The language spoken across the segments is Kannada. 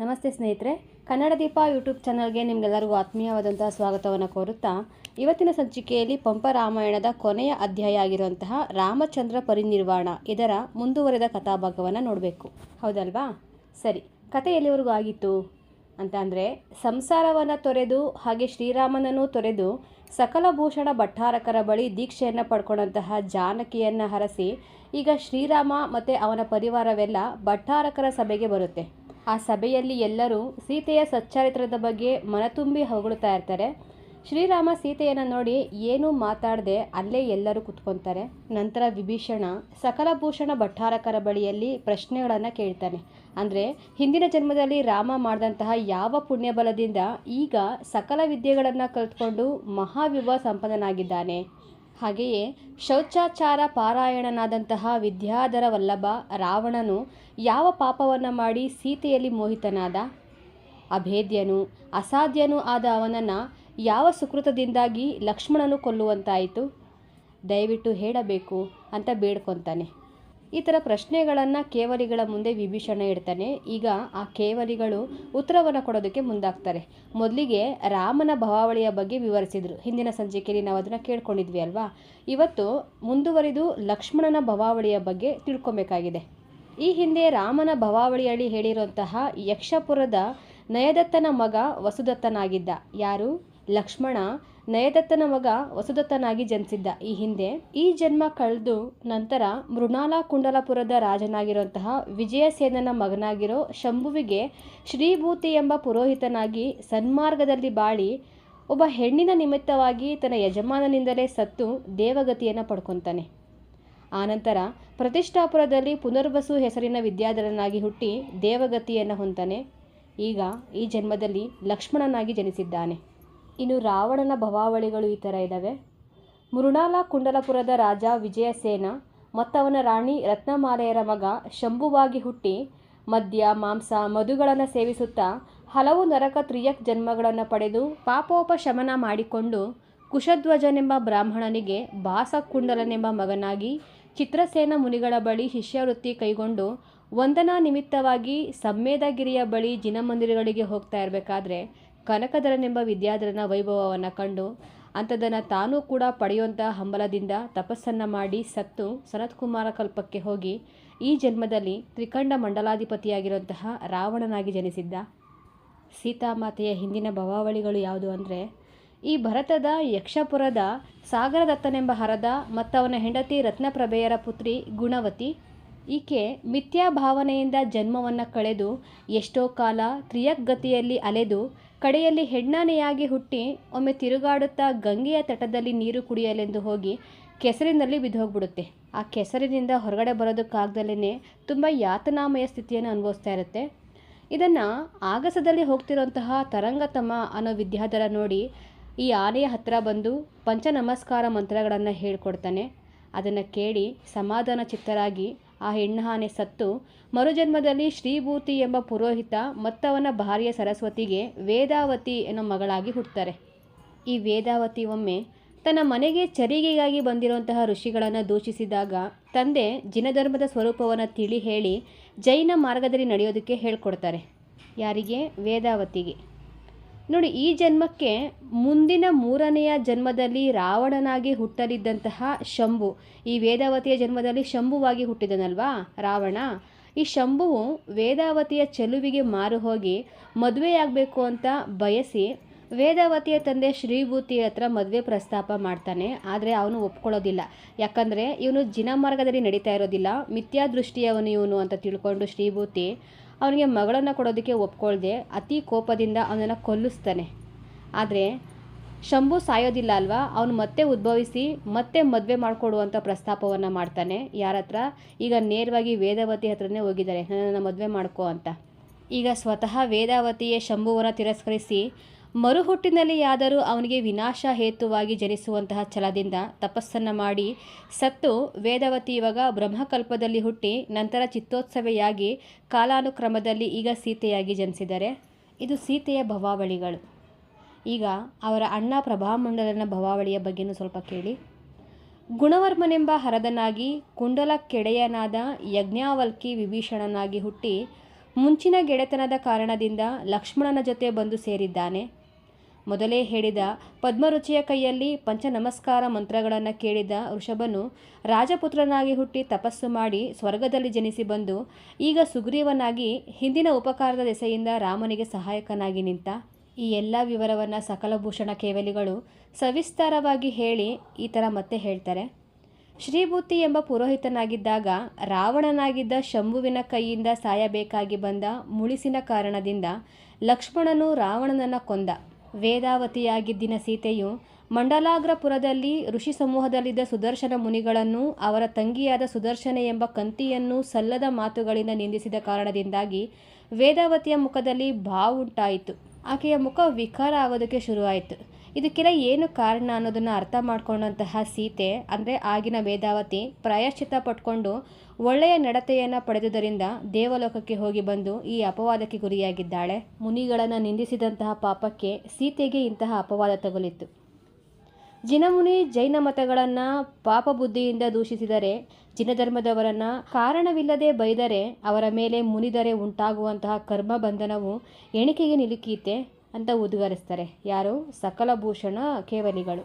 ನಮಸ್ತೆ ಸ್ನೇಹಿತರೆ, ಕನ್ನಡ ದೀಪ ಯೂಟ್ಯೂಬ್ ಚಾನಲ್ಗೆ ನಿಮಗೆಲ್ಲರಿಗೂ ಆತ್ಮೀಯವಾದಂತಹ ಸ್ವಾಗತವನ್ನು ಕೋರುತ್ತಾ, ಇವತ್ತಿನ ಸಂಚಿಕೆಯಲ್ಲಿ ಪಂಪ ರಾಮಾಯಣದ ಕೊನೆಯ ಅಧ್ಯಾಯ ಆಗಿರುವಂತಹ ರಾಮಚಂದ್ರ ಪರಿನಿರ್ವಾಣ ಇದರ ಮುಂದುವರೆದ ಕಥಾಭಾಗವನ್ನು ನೋಡಬೇಕು. ಹೌದಲ್ವಾ? ಸರಿ ಕತೆ ಎಲ್ಲಿವರೆಗೂ ಆಗಿತ್ತು? ಅಂತ ಅಂದರೆ, ಸಂಸಾರವನ್ನು ತೊರೆದು, ಹಾಗೆ ಶ್ರೀರಾಮನನ್ನು ತೊರೆದು, ಸಕಲ ಭೂಷಣ ಭಟ್ಟಾರಕರ ಬಳಿ ದೀಕ್ಷೆಯನ್ನು ಪಡ್ಕೊಂಡಂತಹ ಜಾನಕಿಯನ್ನು ಹರಸಿ, ಈಗ ಶ್ರೀರಾಮ ಮತ್ತು ಅವನ ಪರಿವಾರವೆಲ್ಲ ಭಟ್ಟಾರಕರ ಸಭೆಗೆ ಬರುತ್ತೆ. ಆ ಸಭೆಯಲ್ಲಿ ಎಲ್ಲರೂ ಸೀತೆಯ ಸಚ್ಚಾರಿತ್ರದ ಬಗ್ಗೆ ಮನತುಂಬಿ ಹೊಗಳುತ್ತಾ ಇರ್ತಾರೆ. ಶ್ರೀರಾಮ ಸೀತೆಯನ್ನು ನೋಡಿ ಏನೂ ಮಾತಾಡದೆ ಅಲ್ಲೇ ಎಲ್ಲರೂ ಕುತ್ಕೊತಾರೆ. ನಂತರ ವಿಭೀಷಣ ಸಕಲ ಭೂಷಣ ಭಟ್ಟಾರಕರ ಬಳಿಯಲ್ಲಿ ಪ್ರಶ್ನೆಗಳನ್ನು ಕೇಳ್ತಾನೆ. ಅಂದರೆ ಹಿಂದಿನ ಜನ್ಮದಲ್ಲಿ ರಾಮ ಮಾಡಿದಂತಹ ಯಾವ ಪುಣ್ಯಬಲದಿಂದ ಈಗ ಸಕಲ ವಿದ್ಯೆಗಳನ್ನು ಕಲಿತ್ಕೊಂಡು ಮಹಾವಿಭವ ಸಂಪನ್ನನಾಗಿದ್ದಾನೆ. ಹಾಗೆಯೇ ಶೌಚಾಚಾರ ಪಾರಾಯಣನಾದಂತಹ ವಿದ್ಯಾಧರ ವಲ್ಲಭ ರಾವಣನು ಯಾವ ಪಾಪವನ್ನು ಮಾಡಿ ಸೀತೆಯಲ್ಲಿ ಮೋಹಿತನಾದ? ಅಭೇದ್ಯನು, ಅಸಾಧ್ಯನೂ ಆದ ಅವನನ್ನು ಯಾವ ಸುಕೃತದಿಂದಾಗಿ ಲಕ್ಷ್ಮಣನು ಕೊಲ್ಲುವಂತಾಯಿತು? ದಯವಿಟ್ಟು ಹೇಳಬೇಕು ಅಂತ ಬೇಡ್ಕೊತಾನೆ. ಈ ಥರ ಪ್ರಶ್ನೆಗಳನ್ನು ಕೇವಲಿಗಳ ಮುಂದೆ ವಿಭೀಷಣ ಇಡ್ತಾನೆ. ಈಗ ಆ ಕೇವಲಿಗಳು ಉತ್ತರವನ್ನು ಕೊಡೋದಕ್ಕೆ ಮುಂದಾಗ್ತಾರೆ. ಮೊದಲಿಗೆ ರಾಮನ ಭವಾವಳಿಯ ಬಗ್ಗೆ ವಿವರಿಸಿದರು. ಹಿಂದಿನ ಸಂಚಿಕೆಯಲ್ಲಿ ನಾವು ಅದನ್ನು ಕೇಳ್ಕೊಂಡಿದ್ವಿ ಅಲ್ವಾ? ಇವತ್ತು ಮುಂದುವರಿದು ಲಕ್ಷ್ಮಣನ ಭವಾವಳಿಯ ಬಗ್ಗೆ ತಿಳ್ಕೊಬೇಕಾಗಿದೆ. ಈ ಹಿಂದೆ ರಾಮನ ಭವಾವಳಿಯಲ್ಲಿ ಹೇಳಿರುವಂತಹ ಯಕ್ಷಪುರದ ನಯದತ್ತನ ಮಗ ವಸುದತ್ತನಾಗಿದ್ದ. ಯಾರು? ಲಕ್ಷ್ಮಣ ನಯದತ್ತನ ಮಗ ವಸುದತ್ತನಾಗಿ ಜನಿಸಿದ್ದ ಈ ಹಿಂದೆ ಈ ಜನ್ಮ ಕಳೆದು ನಂತರ ಮೃಣಾಲ ಕುಂಡಲಪುರದ ರಾಜನಾಗಿರುವಂತಹ ವಿಜಯಸೇನನ ಮಗನಾಗಿರೋ ಶಂಭುವಿಗೆ ಶ್ರೀಭೂತಿ ಎಂಬ ಪುರೋಹಿತನಾಗಿ ಸನ್ಮಾರ್ಗದಲ್ಲಿ ಬಾಳಿ ಒಬ್ಬ ಹೆಣ್ಣಿನ ನಿಮಿತ್ತವಾಗಿ ತನ್ನ ಯಜಮಾನನಿಂದಲೇ ಸತ್ತು ದೇವಗತಿಯನ್ನು ಪಡ್ಕೊತಾನೆ. ಆನಂತರ ಪ್ರತಿಷ್ಠಾಪುರದಲ್ಲಿ ಪುನರ್ವಸು ಹೆಸರಿನ ವಿದ್ಯಾಧರನಾಗಿ ಹುಟ್ಟಿ ದೇವಗತಿಯನ್ನು ಹೊಂತಾನೆ. ಈಗ ಈ ಜನ್ಮದಲ್ಲಿ ಲಕ್ಷ್ಮಣನಾಗಿ ಜನಿಸಿದ್ದಾನೆ. ಇನ್ನು ರಾವಣನ ಭವಾವಳಿಗಳು ಈ ಥರ ಇದ್ದಾವೆ. ಮೃಣಾಲ ಕುಂಡಲಪುರದ ರಾಜ ವಿಜಯಸೇನ ಮತ್ತವನ ರಾಣಿ ರತ್ನಮಾಲೆಯರ ಮಗ ಶಂಭುವಾಗಿ ಹುಟ್ಟಿ ಮದ್ಯ, ಮಾಂಸ, ಮಧುಗಳನ್ನು ಸೇವಿಸುತ್ತಾ ಹಲವು ನರಕ ತ್ರಿಯಕ್ ಜನ್ಮಗಳನ್ನು ಪಡೆದು ಪಾಪೋಪಶಮನ ಮಾಡಿಕೊಂಡು ಕುಶಧ್ವಜನೆಂಬ ಬ್ರಾಹ್ಮಣನಿಗೆ ಬಾಸಕುಂಡಲನೆಂಬ ಮಗನಾಗಿ ಚಿತ್ರಸೇನ ಮುನಿಗಳ ಬಳಿ ಶಿಷ್ಯವೃತ್ತಿ ಕೈಗೊಂಡು ವಂದನಾ ನಿಮಿತ್ತವಾಗಿ ಸಮ್ಮೇದಗಿರಿಯ ಬಳಿ ಜಿನಮಂದಿರಗಳಿಗೆ ಹೋಗ್ತಾ ಇರಬೇಕಾದ್ರೆ ಕನಕಧರನೆಂಬ ವಿದ್ಯಾಧರನ ವೈಭವವನ್ನು ಕಂಡು ಅಂಥದನ್ನು ತಾನೂ ಕೂಡ ಪಡೆಯುವಂಥ ಹಂಬಲದಿಂದ ತಪಸ್ಸನ್ನು ಮಾಡಿ ಸತ್ತು ಸನತ್ಕುಮಾರ ಕಲ್ಪಕ್ಕೆ ಹೋಗಿ ಈ ಜನ್ಮದಲ್ಲಿ ತ್ರಿಕಂಡ ಮಂಡಲಾಧಿಪತಿಯಾಗಿರುವಂತಹ ರಾವಣನಾಗಿ ಜನಿಸಿದ್ದ. ಸೀತಾಮಾತೆಯ ಹಿಂದಿನ ಭವಾವಳಿಗಳು ಯಾವುದು ಅಂದರೆ, ಈ ಭರತದ ಯಕ್ಷಪುರದ ಸಾಗರದತ್ತನೆಂಬ ಹರದ ಮತ್ತವನ ಹೆಂಡತಿ ರತ್ನಪ್ರಭೆಯರ ಪುತ್ರಿ ಗುಣವತಿ. ಈಕೆ ಮಿಥ್ಯಾ ಭಾವನೆಯಿಂದ ಜನ್ಮವನ್ನು ಕಳೆದು ಎಷ್ಟೋ ಕಾಲ ತ್ರಿಯಗ್ಗತಿಯಲ್ಲಿ ಅಲೆದು ಕಡೆಯಲ್ಲಿ ಹೆಣ್ಣಾನೆಯಾಗಿ ಹುಟ್ಟಿ ಒಮ್ಮೆ ತಿರುಗಾಡುತ್ತಾ ಗಂಗೆಯ ತಟದಲ್ಲಿ ನೀರು ಕುಡಿಯಲೆಂದು ಹೋಗಿ ಕೆಸರಿನಲ್ಲಿ ಬಿದ್ದು ಹೋಗ್ಬಿಡುತ್ತೆ ಆ ಕೆಸರಿನಿಂದ ಹೊರಗಡೆ ಬರೋದಕ್ಕಾಗ್ದಲೇ ತುಂಬ ಯಾತನಾಮಯ ಸ್ಥಿತಿಯನ್ನು ಅನುಭವಿಸ್ತಾ ಇರುತ್ತೆ. ಇದನ್ನು ಆಗಸದಲ್ಲಿ ಹೋಗ್ತಿರುವಂತಹ ತರಂಗತಮ ಅನ್ನೋ ವಿದ್ಯಾಧರ ನೋಡಿ ಈ ಆನೆಯ ಹತ್ತಿರ ಬಂದು ಪಂಚ ನಮಸ್ಕಾರ ಮಂತ್ರಗಳನ್ನು ಹೇಳ್ಕೊಡ್ತಾನೆ. ಅದನ್ನು ಕೇಳಿ ಸಮಾಧಾನ ಚಿತ್ತರಾಗಿ ಆ ಹೆಣ್ಣಾನೆ ಸತ್ತು. ಮರುಜನ್ಮದಲ್ಲಿ ಶ್ರೀಭೂತಿ ಎಂಬ ಪುರೋಹಿತ ಮತ್ತವನ ಭಾರ್ಯ ಸರಸ್ವತಿಗೆ ವೇದಾವತಿ ಎನ್ನೋ ಮಗಳಾಗಿ ಹುಟ್ಟುತ್ತಾರೆ. ಈ ವೇದಾವತಿ ಒಮ್ಮೆ ತನ್ನ ಮನೆಗೆ ಚರಿಗೆಗಾಗಿ ಬಂದಿರುವಂತಹ ಋಷಿಗಳನ್ನು ದೂಷಿಸಿದಾಗ ತಂದೆ ಜಿನಧರ್ಮದ ಸ್ವರೂಪವನ್ನು ತಿಳಿ ಹೇಳಿ ಜೈನ ಮಾರ್ಗದಲ್ಲಿ ನಡೆಯೋದಕ್ಕೆ ಹೇಳ್ಕೊಡ್ತಾರೆ. ಯಾರಿಗೆ? ವೇದಾವತಿಗೆ. ನೋಡಿ, ಈ ಜನ್ಮಕ್ಕೆ ಮುಂದಿನ ಮೂರನೆಯ ಜನ್ಮದಲ್ಲಿ ರಾವಣನಾಗಿ ಹುಟ್ಟಲಿದ್ದಂತಹ ಶಂಭು, ಈ ವೇದಾವತಿಯ ಜನ್ಮದಲ್ಲಿ ಶಂಭುವಾಗಿ ಹುಟ್ಟಿದನಲ್ವಾ ರಾವಣ? ಈ ಶಂಭುವು ವೇದಾವತಿಯ ಚೆಲುವಿಗೆ ಮಾರು ಹೋಗಿ ಮದುವೆಯಾಗಬೇಕು ಅಂತ ಬಯಸಿ ವೇದಾವತಿಯ ತಂದೆ ಶ್ರೀಭೂತಿ ಹತ್ರ ಮದುವೆ ಪ್ರಸ್ತಾಪ ಮಾಡ್ತಾನೆ, ಆದರೆ ಅವನು ಒಪ್ಕೊಳ್ಳೋದಿಲ್ಲ. ಯಾಕಂದರೆ ಇವನು ಜಿನ ಮಾರ್ಗದಲ್ಲಿ ನಡೀತಾ ಇರೋದಿಲ್ಲ, ಮಿಥ್ಯಾದೃಷ್ಟಿಯವನು ಇವನು ಅಂತ ತಿಳ್ಕೊಂಡು ಶ್ರೀಭೂತಿ ಅವನಿಗೆ ಮಗಳನ್ನು ಕೊಡೋದಕ್ಕೆ ಒಪ್ಕೊಳ್ದೆ ಅತಿ ಕೋಪದಿಂದ ಅವನನ್ನು ಕೊಲ್ಲಿಸ್ತಾನೆ. ಆದರೆ ಶಂಭು ಸಾಯೋದಿಲ್ಲ ಅಲ್ವಾ? ಅವನು ಮತ್ತೆ ಉದ್ಭವಿಸಿ ಮತ್ತೆ ಮದುವೆ ಮಾಡಿಕೊಡುವಂಥ ಪ್ರಸ್ತಾಪವನ್ನು ಮಾಡ್ತಾನೆ. ಯಾರ ಹತ್ರ ಈಗ ನೇರವಾಗಿ ವೇದಾವತಿ ಹತ್ರನೇ ಹೋಗಿದ್ದಾರೆ. ನನ್ನನ್ನು ಮದುವೆ ಮಾಡ್ಕೋ ಅಂತ. ಈಗ ಸ್ವತಃ ವೇದಾವತಿಯೇ ಶಂಭುವನ್ನು ತಿರಸ್ಕರಿಸಿ ಮರುಹುಟ್ಟಿನಲ್ಲಿಯಾದರೂ ಅವನಿಗೆ ವಿನಾಶ ಹೇತುವಾಗಿ ಜನಿಸುವಂತಹ ಛಲದಿಂದ ತಪಸ್ಸನ್ನು ಮಾಡಿ ಸತ್ತು ವೇದವತಿ ಇವಾಗ ಬ್ರಹ್ಮಕಲ್ಪದಲ್ಲಿ ಹುಟ್ಟಿ ನಂತರ ಚಿತ್ತೋತ್ಸವೆಯಾಗಿ ಕಾಲಾನುಕ್ರಮದಲ್ಲಿ ಈಗ ಸೀತೆಯಾಗಿ ಜನಿಸಿದ್ದಾರೆ ಇದು ಸೀತೆಯ ಭವಾವಳಿಗಳು. ಈಗ ಅವರ ಅಣ್ಣ ಪ್ರಭಾಮಂಡಲನ ಭವಾವಳಿಯ ಬಗ್ಗೆನೂ ಸ್ವಲ್ಪ ಕೇಳಿ. ಗುಣವರ್ಮನೆಂಬ ಹರದನಾಗಿ ಕುಂಡಲ ಕೆಡೆಯನಾದ ಯಜ್ಞಾವಲ್ಕಿ ವಿಭೀಷಣನಾಗಿ ಹುಟ್ಟಿ ಮುಂಚಿನ ಗೆಳೆತನದ ಕಾರಣದಿಂದ ಲಕ್ಷ್ಮಣನ ಜೊತೆ ಬಂದು ಸೇರಿದ್ದಾನೆ. ಮೊದಲೇ ಹೇಳಿದ ಪದ್ಮರುಚಿಯ ಕೈಯಲ್ಲಿ ಪಂಚ ನಮಸ್ಕಾರ ಮಂತ್ರಗಳನ್ನು ಕೇಳಿದ ಋಷಭನು ರಾಜಪುತ್ರನಾಗಿ ಹುಟ್ಟಿ ತಪಸ್ಸು ಮಾಡಿ ಸ್ವರ್ಗದಲ್ಲಿ ಜನಿಸಿ ಬಂದು ಈಗ ಸುಗ್ರೀವನಾಗಿ ಹಿಂದಿನ ಉಪಕಾರದ ದೆಸೆಯಿಂದ ರಾಮನಿಗೆ ಸಹಾಯಕನಾಗಿ ನಿಂತ. ಈ ಎಲ್ಲ ವಿವರವನ್ನು ಸಕಲಭೂಷಣ ಕೇವಲಿಗಳು ಸವಿಸ್ತಾರವಾಗಿ ಹೇಳಿ ಈ ಥರ ಮತ್ತೆ ಹೇಳ್ತಾರೆ. ಶ್ರೀಭೂತಿ ಎಂಬ ಪುರೋಹಿತನಾಗಿದ್ದಾಗ ರಾವಣನಾಗಿದ್ದ ಶಂಭುವಿನ ಕೈಯಿಂದ ಸಾಯಬೇಕಾಗಿ ಬಂದ ಮುಳಿಸಿನ ಕಾರಣದಿಂದ ಲಕ್ಷ್ಮಣನು ರಾವಣನನ್ನು ಕೊಂದ. ವೇದಾವತಿಯಾಗಿದ್ದಿನ ಸೀತೆಯು ಮಂಡಲಾಗ್ರಪುರದಲ್ಲಿ ಋಷಿ ಸಮೂಹದಲ್ಲಿದ್ದ ಸುದರ್ಶನ ಮುನಿಗಳನ್ನು ಅವರ ತಂಗಿಯಾದ ಸುದರ್ಶನ ಎಂಬ ಕಂತಿಯನ್ನು ಸಲ್ಲದ ಮಾತುಗಳಿಂದ ನಿಂದಿಸಿದ ಕಾರಣದಿಂದಾಗಿ ವೇದಾವತಿಯ ಮುಖದಲ್ಲಿ ಬಾವುಂಟಾಯಿತು ಆಕೆಯ ಮುಖ ವಿಕಾರ ಆಗೋದಕ್ಕೆ ಶುರುವಾಯಿತು. ಇದಕ್ಕೆಲ್ಲ ಏನು ಕಾರಣ ಅನ್ನೋದನ್ನು ಅರ್ಥ ಮಾಡ್ಕೊಂಡಂತಹ ಸೀತೆ, ಅಂದರೆ ಆಗಿನ ವೇದಾವತಿ ಪ್ರಾಯಶ್ಚಿತ ಪಟ್ಕೊಂಡು ಒಳ್ಳೆಯ ನಡತೆಯನ್ನು ಪಡೆದುದರಿಂದ ದೇವಲೋಕಕ್ಕೆ ಹೋಗಿ ಬಂದು ಈ ಅಪವಾದಕ್ಕೆ ಗುರಿಯಾಗಿದ್ದಾಳೆ. ಮುನಿಗಳನ್ನು ನಿಂದಿಸಿದಂತಹ ಪಾಪಕ್ಕೆ ಸೀತೆಗೆ ಇಂತಹ ಅಪವಾದ ತಗುಲಿತ್ತು. ಜಿನಮುನಿ ಜೈನ ಮತಗಳನ್ನು ಪಾಪ ಬುದ್ಧಿಯಿಂದ ದೂಷಿಸಿದರೆ, ಜಿನಧರ್ಮದವರನ್ನು ಕಾರಣವಿಲ್ಲದೆ ಬೈದರೆ, ಅವರ ಮೇಲೆ ಮುನಿದರೆ ಉಂಟಾಗುವಂತಹ ಕರ್ಮ ಬಂಧನವು ಎಣಿಕೆಗೆ ನಿಲುಕೀತೆ ಅಂತ ಉದ್ಗರಿಸ್ತಾರೆ. ಯಾರು? ಸಕಲಭೂಷಣ ಕೇವಲಿಗಳು.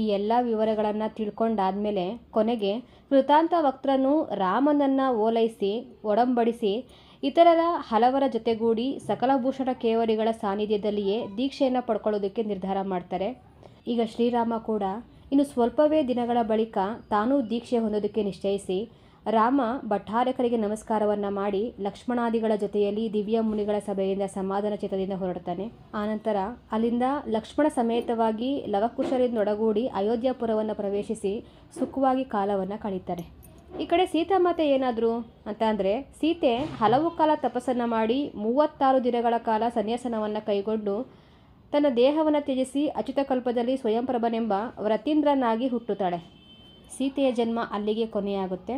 ಈ ಎಲ್ಲ ವಿವರಗಳನ್ನು ತಿಳ್ಕೊಂಡಾದ್ಮೇಲೆ ಕೊನೆಗೆ ಕೃತಾಂತ ವಕ್ತನು ರಾಮನನ್ನು ಓಲೈಸಿ, ಒಡಂಬಡಿಸಿ, ಇತರರ ಹಲವರ ಜೊತೆಗೂಡಿ ಸಕಲಭೂಷಣ ಕೇವಲಿಗಳ ಸಾನ್ನಿಧ್ಯದಲ್ಲಿಯೇ ದೀಕ್ಷೆಯನ್ನು ಪಡ್ಕೊಳ್ಳೋದಕ್ಕೆ ನಿರ್ಧಾರ ಮಾಡ್ತಾರೆ. ಈಗ ಶ್ರೀರಾಮ ಕೂಡ ಇನ್ನು ಸ್ವಲ್ಪವೇ ದಿನಗಳ ಬಳಿಕ ತಾನೂ ದೀಕ್ಷೆ ಹೊಂದೋದಕ್ಕೆ ನಿಶ್ಚಯಿಸಿ ರಾಮ ಭಟ್ಟಾರಕರಿಗೆ ನಮಸ್ಕಾರವನ್ನು ಮಾಡಿ ಲಕ್ಷ್ಮಣಾದಿಗಳ ಜೊತೆಯಲ್ಲಿ ದಿವ್ಯ ಮುನಿಗಳ ಸಭೆಯಿಂದ ಸಮಾಧಾನ ಚಿತ್ತದಿಂದ ಹೊರಡ್ತಾನೆ ಆನಂತರ ಅಲ್ಲಿಂದ ಲಕ್ಷ್ಮಣ ಸಮೇತವಾಗಿ ಲವಕುಶರಿಂದೊಡಗೂಡಿ ಅಯೋಧ್ಯಾಪುರವನ್ನು ಪ್ರವೇಶಿಸಿ ಸುಖವಾಗಿ ಕಾಲವನ್ನು ಕಳೀತಾರೆ ಈ ಕಡೆ ಸೀತಾಮಾತೆ ಏನಾದರೂ ಅಂತ ಅಂದರೆ ಸೀತೆ ಹಲವು ಕಾಲ ತಪಸ್ಸನ್ನು ಮಾಡಿ ಮೂವತ್ತಾರು ದಿನಗಳ ಕಾಲ ಸನ್ಯಾಸನವನ್ನು ಕೈಗೊಂಡು ತನ್ನ ದೇಹವನ್ನು ತ್ಯಜಿಸಿ ಅಚ್ಯುತಕಲ್ಪದಲ್ಲಿ ಸ್ವಯಂಪ್ರಭನೆಂಬ ವ್ರತೀಂದ್ರನಾಗಿ ಹುಟ್ಟುತ್ತಾಳೆ. ಸೀತೆಯ ಜನ್ಮ ಅಲ್ಲಿಗೆ ಕೊನೆಯಾಗುತ್ತೆ.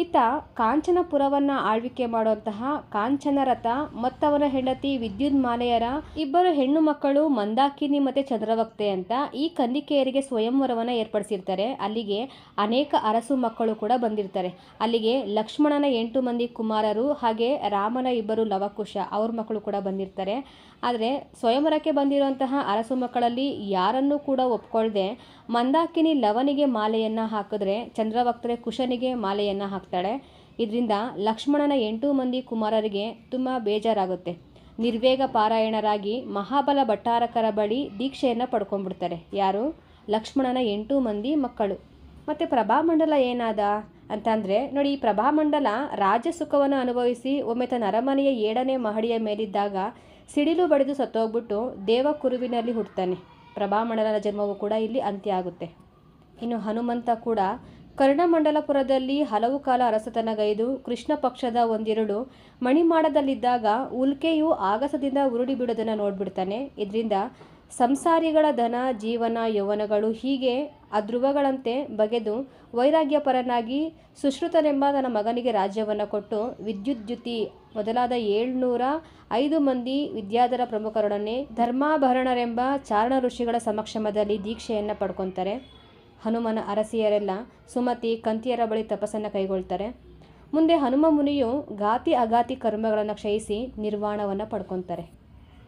ಇತ್ತ ಕಾಂಚನಪುರವನ್ನು ಆಳ್ವಿಕೆ ಮಾಡುವಂತಹ ಕಾಂಚನರಥ, ಮತ್ತವನ ಹೆಂಡತಿ ವಿದ್ಯುನ್ಮಾಲೆಯರ ಇಬ್ಬರು ಹೆಣ್ಣು ಮಕ್ಕಳು ಮಂದಾಕಿನಿ ಮತ್ತು ಚಂದ್ರವಕ್ತೆ ಅಂತ ಈ ಕನ್ನಿಕೆಯರಿಗೆ ಸ್ವಯಂವರವನ್ನು ಏರ್ಪಡಿಸಿರ್ತಾರೆ. ಅಲ್ಲಿಗೆ ಅನೇಕ ಅರಸು ಮಕ್ಕಳು ಕೂಡ ಬಂದಿರ್ತಾರೆ. ಅಲ್ಲಿಗೆ ಲಕ್ಷ್ಮಣನ ಎಂಟು ಮಂದಿ ಕುಮಾರರು ಹಾಗೆ ರಾಮನ ಇಬ್ಬರು ಲವಕುಶ ಅವ್ರ ಮಕ್ಕಳು ಕೂಡ ಬಂದಿರ್ತಾರೆ. ಆದರೆ ಸ್ವಯಂವರಕ್ಕೆ ಬಂದಿರುವಂತಹ ಅರಸು ಮಕ್ಕಳಲ್ಲಿ ಯಾರನ್ನೂ ಕೂಡ ಒಪ್ಕೊಳ್ದೆ ಮಂದಾಕಿನಿ ಲವನಿಗೆ ಮಾಲೆಯನ್ನು ಹಾಕಿದ್ರೆ ಚಂದ್ರವಕ್ತರೆ ಕುಶನಿಗೆ ಮಾಲೆಯನ್ನು ಹಾಕ್ತಾಳೆ ಇದರಿಂದ ಲಕ್ಷ್ಮಣನ ಎಂಟು ಮಂದಿ ಕುಮಾರರಿಗೆ ತುಂಬ ಬೇಜಾರಾಗುತ್ತೆ. ನಿರ್ವೇಗ ಪಾರಾಯಣರಾಗಿ ಮಹಾಬಲ ಭಟ್ಟಾರಕರ ಬಳಿ ದೀಕ್ಷೆಯನ್ನು ಪಡ್ಕೊಂಡ್ಬಿಡ್ತಾರೆ. ಯಾರು? ಲಕ್ಷ್ಮಣನ ಎಂಟು ಮಂದಿ ಮಕ್ಕಳು. ಮತ್ತು ಪ್ರಭಾಮಂಡಲ ಏನಾದ? ಅಂತಂದರೆ, ನೋಡಿ ಈ ಪ್ರಭಾಮಂಡಲ ರಾಜಸುಖವನ್ನು ಅನುಭವಿಸಿ ಒಮ್ಮೆ ತನ್ನ ಅರಮನೆಯ ಏಳನೇ ಮಹಡಿಯ ಮೇಲಿದ್ದಾಗ ಸಿಡಿಲು ಬಡಿದು ಸತ್ತೋಗ್ಬಿಟ್ಟು ದೇವಕುರುವಿನಲ್ಲಿ ಕುರುವಿನಲ್ಲಿ ಪ್ರಭಾ ಪ್ರಭಾಮಂಡಲನ ಜನ್ಮವು ಕೂಡ ಇಲ್ಲಿ ಅಂತ್ಯ ಆಗುತ್ತೆ. ಇನ್ನು ಹನುಮಂತ ಕೂಡ ಕರ್ಣಮಂಡಲಪುರದಲ್ಲಿ ಹಲವು ಕಾಲ ಅರಸತನಗೈದು ಕೃಷ್ಣ ಪಕ್ಷದ ಒಂದಿರುಳು ಮಣಿಮಾಡದಲ್ಲಿದ್ದಾಗ ಉಲ್ಕೆಯು ಆಗಸದಿಂದ ಉರುಡಿ ಬಿಡೋದನ್ನು ನೋಡ್ಬಿಡ್ತಾನೆ. ಇದರಿಂದ ಸಂಸಾರಿಗಳ ಧನ, ಜೀವನ, ಯೌವನಗಳು ಹೀಗೆ ಅಧ್ರುವಗಳಂತೆ ಬಗೆದು ವೈರಾಗ್ಯಪರನಾಗಿ ಸುಶ್ರುತನೆಂಬ ತನ್ನ ಮಗನಿಗೆ ರಾಜ್ಯವನ್ನು ಕೊಟ್ಟು ವಿದ್ಯುದ್ಯುತಿ ಮೊದಲಾದ ಏಳ್ನೂರ ಐದು ಮಂದಿ ವಿದ್ಯಾಧರ ಪ್ರಮುಖರೊಡನೆ ಧರ್ಮಾಭರಣರೆಂಬ ಚಾರಣ ಋಷಿಗಳ ಸಮಕ್ಷಮದಲ್ಲಿ ದೀಕ್ಷೆಯನ್ನು ಪಡ್ಕೊತಾರೆ. ಹನುಮನ ಅರಸಿಯರೆಲ್ಲ ಸುಮತಿ ಕಂತಿಯರ ಬಳಿ ತಪಸ್ಸನ್ನು ಕೈಗೊಳ್ತಾರೆ. ಮುಂದೆ ಹನುಮ ಮುನಿಯು ಗಾತಿ ಅಘಾತಿ ಕರ್ಮಗಳನ್ನು ಕ್ಷಯಿಸಿ ನಿರ್ವಾಣವನ್ನು ಪಡ್ಕೊತಾರೆ.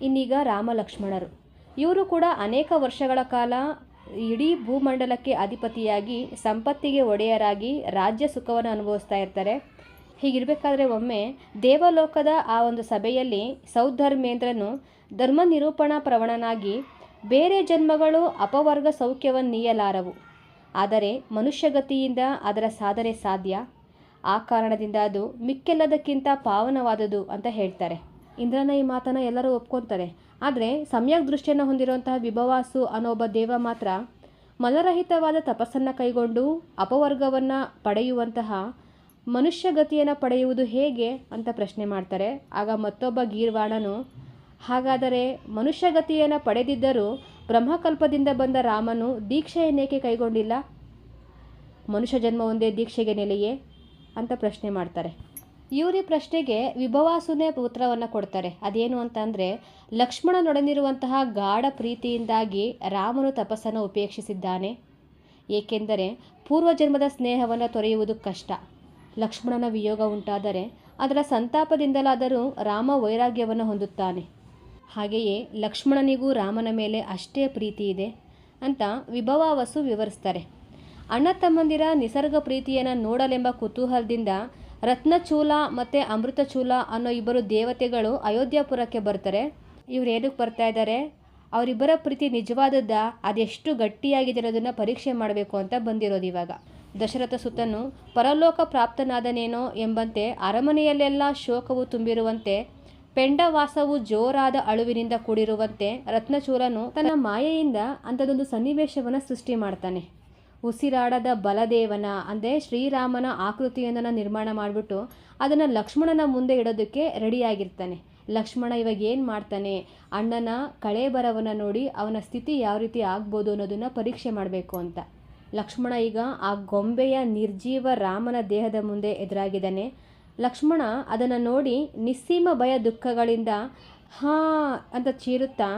ಇನ್ನೀಗ ರಾಮ ಲಕ್ಷ್ಮಣರು ಇವರು ಕೂಡ ಅನೇಕ ವರ್ಷಗಳ ಕಾಲ ಇಡೀ ಭೂಮಂಡಲಕ್ಕೆ ಅಧಿಪತಿಯಾಗಿ, ಸಂಪತ್ತಿಗೆ ಒಡೆಯರಾಗಿ ರಾಜ್ಯ ಸುಖವನ್ನು ಅನುಭವಿಸ್ತಾ ಇರ್ತಾರೆ. ಹೀಗಿರಬೇಕಾದ್ರೆ ಒಮ್ಮೆ ದೇವಲೋಕದ ಆ ಒಂದು ಸಭೆಯಲ್ಲಿ ಸೌಧರ್ಮೇಂದ್ರನು ಧರ್ಮ ನಿರೂಪಣಾ ಪ್ರವಣನಾಗಿ ಬೇರೆ ಜನ್ಮಗಳು ಅಪವರ್ಗ ಸೌಖ್ಯವನ್ನು ನೀಯಲಾರವು ಆದರೆ ಮನುಷ್ಯಗತಿಯಿಂದ ಅದರ ಸಾಧನೆ ಸಾಧ್ಯ? ಆ ಕಾರಣದಿಂದ ಅದು ಮಿಕ್ಕೆಲ್ಲದಕ್ಕಿಂತ ಪಾವನವಾದುದು ಅಂತ ಹೇಳ್ತಾರೆ. ಇಂದ್ರನ ಈ ಮಾತನ್ನು ಎಲ್ಲರೂ ಒಪ್ಕೊತಾರೆ. ಆದರೆ ಸಮ್ಯಕ್ ದೃಷ್ಟಿಯನ್ನು ಹೊಂದಿರುವಂತಹ ವಿಭವಾಸು ಅನ್ನೋ ಒಬ್ಬ ದೇವ ಮಾತ್ರ ಮಲರಹಿತವಾದ ತಪಸ್ಸನ್ನು ಕೈಗೊಂಡು ಅಪವರ್ಗವನ್ನು ಪಡೆಯುವಂತಹ ಮನುಷ್ಯಗತಿಯನ್ನು ಪಡೆಯುವುದು ಹೇಗೆ ಅಂತ ಪ್ರಶ್ನೆ ಮಾಡ್ತಾರೆ. ಆಗ ಮತ್ತೊಬ್ಬ ಗೀರ್ವಾಣನು, ಹಾಗಾದರೆ ಮನುಷ್ಯಗತಿಯನ್ನು ಪಡೆದಿದ್ದರೂ ಬ್ರಹ್ಮಕಲ್ಪದಿಂದ ಬಂದ ರಾಮನು ದೀಕ್ಷೆಯನ್ನೇಕೆ ಕೈಗೊಂಡಿಲ್ಲ? ಮನುಷ್ಯ ಜನ್ಮ ಒಂದೇ ದೀಕ್ಷೆಗೆ ನೆಲೆಯೇ? ಅಂತ ಪ್ರಶ್ನೆ ಮಾಡ್ತಾರೆ. ಇವರಿ ಪ್ರಶ್ನೆಗೆ ವಿಭವಾಸುನೇ ಉತ್ತರವನ್ನು ಕೊಡ್ತಾರೆ. ಅದೇನು ಅಂತಂದರೆ ಲಕ್ಷ್ಮಣನೊಡನಿರುವಂತಹ ಗಾಢ ಪ್ರೀತಿಯಿಂದಾಗಿ ರಾಮನು ತಪಸ್ಸನ್ನು ಉಪೇಕ್ಷಿಸಿದ್ದಾನೆ. ಏಕೆಂದರೆ, ಪೂರ್ವಜನ್ಮದ ಸ್ನೇಹವನ್ನು ತೊರೆಯುವುದು ಕಷ್ಟ. ಲಕ್ಷ್ಮಣನ ವಿಯೋಗ ಉಂಟಾದರೆ, ಅದರ ಸಂತಾಪದಿಂದಲಾದರೂ ರಾಮ ವೈರಾಗ್ಯವನ್ನು ಹೊಂದುತ್ತಾನೆ. ಹಾಗೆಯೇ ಲಕ್ಷ್ಮಣನಿಗೂ ರಾಮನ ಮೇಲೆ ಅಷ್ಟೇ ಪ್ರೀತಿ ಇದೆ ಅಂತ ವಿಭವಾವಸು ವಿವರಿಸ್ತಾರೆ. ಅಣ್ಣ ತಮ್ಮಂದಿರ ನಿಸರ್ಗ ಪ್ರೀತಿಯನ್ನು ನೋಡಲೆಂಬ ಕುತೂಹಲದಿಂದ ರತ್ನಚೂಲ ಮತ್ತು ಅಮೃತಚೂಲ ಅನ್ನೋ ಇಬ್ಬರು ದೇವತೆಗಳು ಅಯೋಧ್ಯಾಪುರಕ್ಕೆ ಬರ್ತಾರೆ. ಇವ್ರು ಏನಕ್ಕೆ ಬರ್ತಾ ಇದ್ದಾರೆ? ಅವರಿಬ್ಬರ ಪ್ರೀತಿ ನಿಜವಾದದ್ದ? ಅದೆಷ್ಟು ಗಟ್ಟಿಯಾಗಿದೆ ಅನ್ನೋದನ್ನು ಪರೀಕ್ಷೆ ಮಾಡಬೇಕು ಅಂತ ಬಂದಿರೋದು ಇವಾಗ. ದಶರಥ ಸುತನು ಪರಲೋಕ ಪ್ರಾಪ್ತನಾದನೇನೋ ಎಂಬಂತೆ ಅರಮನೆಯಲ್ಲೆಲ್ಲ ಶೋಕವು ತುಂಬಿರುವಂತೆ ಪೆಂಡವಾಸವು ಜೋರಾದ ಅಳುವಿನಿಂದ ಕೂಡಿರುವಂತೆ ರತ್ನಚೂರನು ತನ್ನ ಮಾಯೆಯಿಂದ ಅಂಥದ್ದೊಂದು ಸನ್ನಿವೇಶವನ್ನು ಸೃಷ್ಟಿ ಮಾಡ್ತಾನೆ. ಉಸಿರಾಡದ ಬಲದೇವನ, ಅಂದರೆ ಶ್ರೀರಾಮನ ಆಕೃತಿಯೊಂದನ್ನು ನಿರ್ಮಾಣ ಮಾಡಿಬಿಟ್ಟು ಅದನ್ನು ಲಕ್ಷ್ಮಣನ ಮುಂದೆ ಇಡೋದಕ್ಕೆ ರೆಡಿಯಾಗಿರ್ತಾನೆ. ಲಕ್ಷ್ಮಣ ಇವಾಗ ಏನು ಮಾಡ್ತಾನೆ? ಅಣ್ಣನ ಕಳೆ ಬರವನ್ನು ನೋಡಿ ಅವನ ಸ್ಥಿತಿ ಯಾವ ರೀತಿ ಆಗ್ಬೋದು ಅನ್ನೋದನ್ನು ಪರೀಕ್ಷೆ ಮಾಡಬೇಕು ಅಂತ. ಲಕ್ಷ್ಮಣ ಈಗ ಆ ಗೊಂಬೆಯ ನಿರ್ಜೀವ ರಾಮನ ದೇಹದ ಮುಂದೆ ಎದುರಾಗಿದ್ದಾನೆ. ಲಕ್ಷ್ಮಣ ಅದನ್ನು ನೋಡಿ ನಿಸ್ಸೀಮ ಭಯ ದುಃಖಗಳಿಂದ, ಹಾ ಅಂತ ಚೀರುತ್ತಾ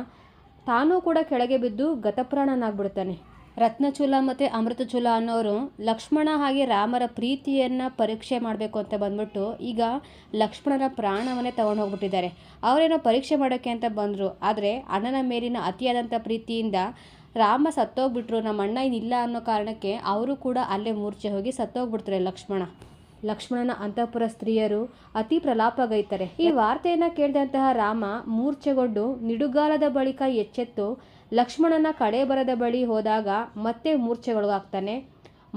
ತಾನೂ ಕೂಡ ಕೆಳಗೆ ಬಿದ್ದು ಗತಪ್ರಾಣನಾಗ್ಬಿಡ್ತಾನೆ. ರತ್ನಚೂಲ ಮತ್ತು ಅಮೃತಚೂಲ ಅನ್ನೋರು ಲಕ್ಷ್ಮಣ ಹಾಗೆ ರಾಮರ ಪ್ರೀತಿಯನ್ನು ಪರೀಕ್ಷೆ ಮಾಡಬೇಕು ಅಂತ ಬಂದ್ಬಿಟ್ಟು ಈಗ ಲಕ್ಷ್ಮಣನ ಪ್ರಾಣವನ್ನೇ ತಗೊಂಡು ಹೋಗ್ಬಿಟ್ಟಿದ್ದಾರೆ ಅವರೇನೋ ಪರೀಕ್ಷೆ ಮಾಡೋಕ್ಕೆ ಅಂತ ಬಂದರು. ಆದರೆ ಅಣ್ಣನ ಮೇಲಿನ ಅತಿಯಾದಂಥ ಪ್ರೀತಿಯಿಂದ ರಾಮ ಸತ್ತೋಗ್ಬಿಟ್ರು ನಮ್ಮ ಅಣ್ಣ ಇನ್ನಿಲ್ಲ ಅನ್ನೋ ಕಾರಣಕ್ಕೆ ಅವರು ಕೂಡ ಅಲ್ಲೇ ಮೂರ್ಛೆ ಹೋಗಿ ಸತ್ತೋಗ್ಬಿಡ್ತಾರೆ ಲಕ್ಷ್ಮಣ. ಲಕ್ಷ್ಮಣನ ಅಂತಃಪುರ ಸ್ತ್ರೀಯರು ಅತಿ ಪ್ರಲಾಪಗೈತಾರೆ. ಈ ವಾರ್ತೆಯನ್ನು ಕೇಳಿದಂತಹ ರಾಮ ಮೂರ್ಛೆಗೊಂಡು ನಿಡುಗಾಲದ ಬಳಿಕ ಎಚ್ಚೆತ್ತು ಲಕ್ಷ್ಮಣನ ಕಡೆ ಬರದ ಬಳಿ ಹೋದಾಗ ಮತ್ತೆ ಮೂರ್ಛೆಗೊಳಗಾಗ್ತಾನೆ,